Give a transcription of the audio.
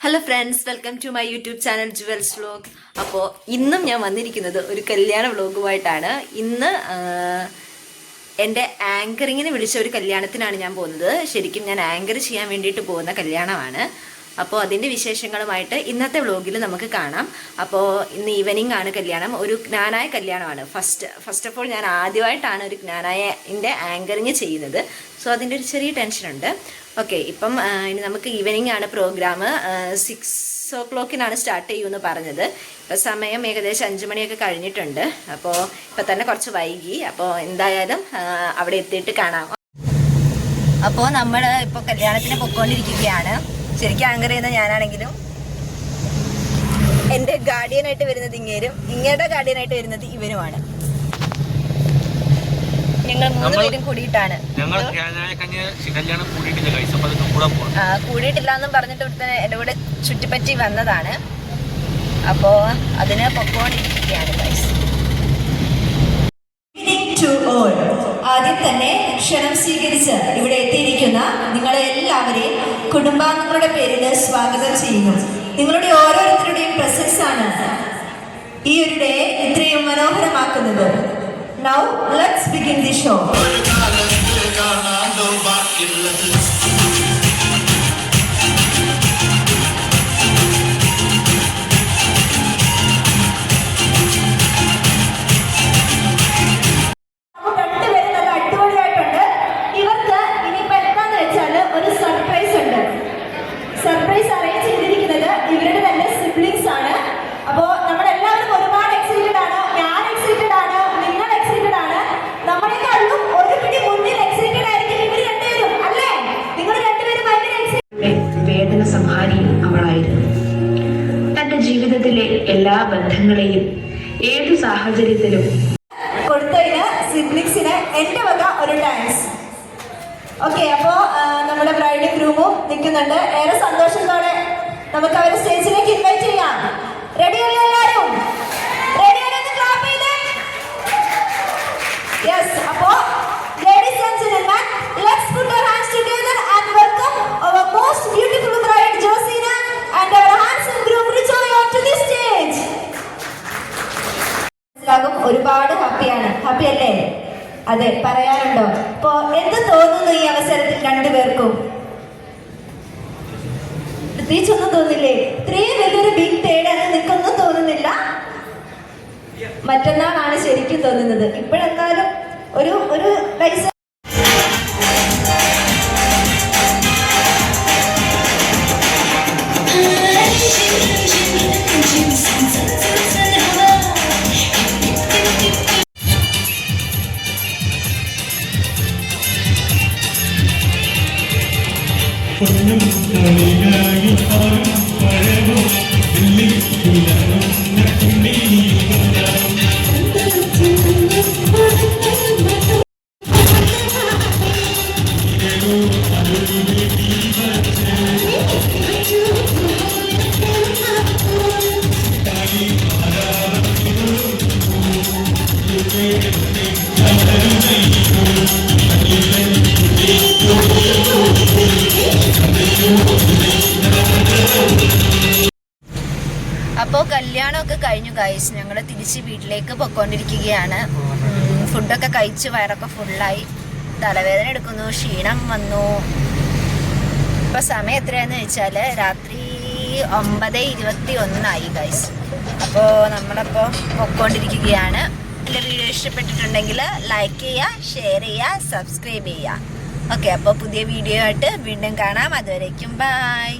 Hello friends welcome to my YouTube channel jewels vlog അപ്പോൾ ഇന്നും ഞാൻ വന്നിരിക്കുന്നത് ഒരു കല്യാണ വ്ലോഗുമായിട്ടാണ് ഇന്ന് എന്റെ ആങ്കറിങ്ങിന് വിളിച്ച ഒരു കല്യാണത്തിനാണ് ഞാൻ പോകുന്നത്. ശരിക്കും ഞാൻ ആങ്കർ ചെയ്യാൻ വേണ്ടിയിട്ട് പോകുന്ന കല്യാണമാണ്. അപ്പോൾ അതിന്റെ വിശേഷങ്ങളുമായിട്ട് ഇന്നത്തെ വ്ലോഗിൽ നമുക്ക് കാണാം. അപ്പോൾ ഇന്ന് ഈവനിങ് ആണ് കല്യാണം. ഒരു ജ്ഞാനായ കല്യാണമാണ്. ഫസ്റ്റ് ഫസ്റ്റ് ഓഫ് ഓൾ ഞാൻ ആദ്യമായിട്ടാണ് ഒരു ജ്ഞാനായന്റെ ആങ്കറിങ് ചെയ്യുന്നത്. സോ അതിന്റെ ഒരു ചെറിയ ടെൻഷനുണ്ട് ഓക്കെ ഇപ്പം ഇനി നമുക്ക് ഈവനിങ് ആണ് പ്രോഗ്രാം. സിക്സ് ഓ ക്ലോക്കിനാണ് സ്റ്റാർട്ട് ചെയ്യുമെന്ന് പറഞ്ഞത്. ഇപ്പം സമയം ഏകദേശം അഞ്ച് മണിയൊക്കെ കഴിഞ്ഞിട്ടുണ്ട്. അപ്പോൾ ഇപ്പം തന്നെ കുറച്ച് വൈകി. അപ്പോൾ എന്തായാലും അവിടെ എത്തിയിട്ട് കാണാം. അപ്പോൾ നമ്മൾ ഇപ്പോൾ കല്യാണത്തിന് പൊയ്ക്കൊണ്ടിരിക്കുകയാണ് ശരിക്കും ആങ്കർ ചെയ്യുന്ന ഞാനാണെങ്കിലും എന്റെ ഗാർഡിയനായിട്ട് വരുന്നത് ഇങ്ങേരും ഇങ്ങയുടെ ഗാർഡിയനായിട്ട് വരുന്നത് ഇവനുമാണ്. ഞങ്ങൾ മൂന്ന് നമ്മൾ- പേരും കൂടിയിട്ടാണ്. കൂടിയിട്ടില്ല എന്നും പറഞ്ഞിട്ട് ഇവിടുത്തെ എന്റെ കൂടെ ചുറ്റിപ്പറ്റി വന്നതാണ്. അപ്പോ അതിന് പൊക്കോണ്ടിരിക്കുകയാണ്. ആദ്യം തന്നെ ക്ഷണം സ്വീകരിച്ച് ഇവിടെ എത്തിയിരിക്കുന്ന നിങ്ങളെ കുടുംബാംഗങ്ങളുടെ പേരിൽ സ്വാഗതം ചെയ്യുന്നു. നിങ്ങളുടെ ഓരോരുത്തരുടെയും പ്രസൻസ് ആണ് ഈ ഒരു ഡേ ഇത്രയും മനോഹരമാക്കുന്നത്. Now let's begin the show സംഹാരിയും അവളായിരുന്നു. തന്റെ ജീവിതത്തിലെ എല്ലാ ബന്ധങ്ങളെയും ഏതു സാഹചര്യത്തിലും കൊടുത്തതിന് സിബ്ലിക്സിന് എന്റെ വക ഒരു ഡാൻസ് ഓക്കെ അപ്പോ നമ്മുടെ ബ്രൈഡിംഗ് ഗ്രൂമും നിൽക്കുന്നുണ്ട്. ഏറെ സന്തോഷത്തോടെ ഒരുപാട് ഹാപ്പിയാണ് ഹാപ്പി അല്ലേ? അതെ പറയാറുണ്ടോ ഇപ്പോ എന്ത് തോന്നുന്നു ഈ അവസരത്തിൽ രണ്ടുപേർക്കും? പ്രത്യേകിച്ചൊന്നും തോന്നില്ലേ? ഇത്രയും വലിയൊരു ബിഗ് തേട് എന്ന് നിൽക്കൊന്നും തോന്നുന്നില്ല? മറ്റന്നാളാണ് ശരിക്കും തോന്നുന്നത്. ഇപ്പോഴെന്തായാലും ഒരു ഒരു പൈസ പൊന്നും കളിയായി പാറും പഴമോ വെള്ളിക്കുലറുന്ന കുണ്ടിയിലുണ്ടാ അപ്പോൾ കല്യാണമൊക്കെ കഴിഞ്ഞു ഗൈസ് ഞങ്ങൾ തിരിച്ച് വീട്ടിലേക്ക് പൊക്കോണ്ടിരിക്കുകയാണ് ഫുഡൊക്കെ കഴിച്ച് വയറൊക്കെ ഫുള്ളായി തലവേദന എടുക്കുന്നു ക്ഷീണം വന്നു. ഇപ്പൊ സമയം എത്രയാന്ന് വെച്ചാൽ രാത്രി ഒമ്പത് ഇരുപത്തി ഒന്നായി ഗൈസ് അപ്പോൾ നമ്മളപ്പോൾ പൊക്കോണ്ടിരിക്കുകയാണ് എന്റെ വീഡിയോ ഇഷ്ടപ്പെട്ടിട്ടുണ്ടെങ്കിൽ ലൈക്ക് ചെയ്യുക ഷെയർ ചെയ്യുക സബ്സ്ക്രൈബ് ചെയ്യുക. ഓക്കെ അപ്പോൾ പുതിയ വീഡിയോ ആയിട്ട് വീണ്ടും കാണാം. അതുവരേക്കും ബൈ.